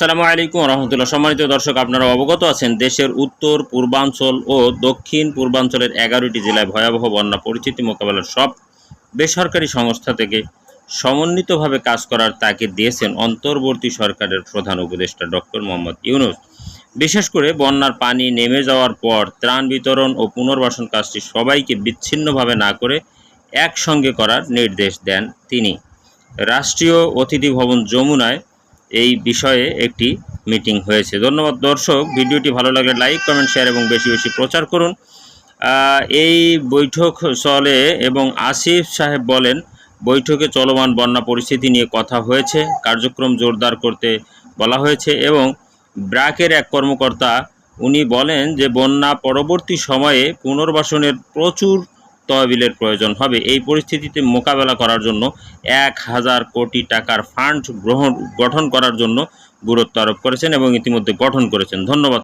আসসালামু আলাইকুম রহমতুল্লাহ। সম্মানিত দর্শক আপনারা অবগত আছেন, দেশের উত্তর, পূর্বাঞ্চল ও দক্ষিণ পূর্বাঞ্চলের এগারোটি জেলায় ভয়াবহ বন্যা পরিস্থিতি মোকাবেলার সব বেসরকারি সংস্থা থেকে সমন্বিতভাবে কাজ করার তাগিদ দিয়েছেন অন্তর্বর্তী সরকারের প্রধান উপদেষ্টা ডক্টর মোহাম্মদ ইউনুস। বিশেষ করে বন্যার পানি নেমে যাওয়ার পর ত্রাণ বিতরণ ও পুনর্বাসন কাজটি সবাইকে বিচ্ছিন্নভাবে না করে একসঙ্গে করার নির্দেশ দেন তিনি। রাষ্ট্রীয় অতিথি ভবন যমুনায় এই বিষয়ে একটি মিটিং হয়েছে। ধন্যবাদ দর্শক। ভিডিওটি ভালো লাগলে লাইক কমেন্ট শেয়ার এবং বেশি বেশি প্রচার করুন। এই বৈঠক চলে এবং আসিফ সাহেব বলেন, বৈঠকে চলমান বন্যা পরিস্থিতি নিয়ে কথা হয়েছে, কার্যক্রম জোরদার করতে বলা হয়েছে এবং ব্র্যাকের এক কর্মকর্তা উনি বলেন যে, বন্যা পরবর্তী সময়ে পুনর্বাসনের প্রচুর তহবিলের প্রয়োজন হবে। এই পরিস্থিতিতে মোকাবেলা করার জন্য এক হাজার কোটি টাকার ফান্ড গ্রহণ, গঠন করার জন্য গুরুত্ব আরোপ করেছেন এবং ইতিমধ্যে গঠন করেছেন। ধন্যবাদ।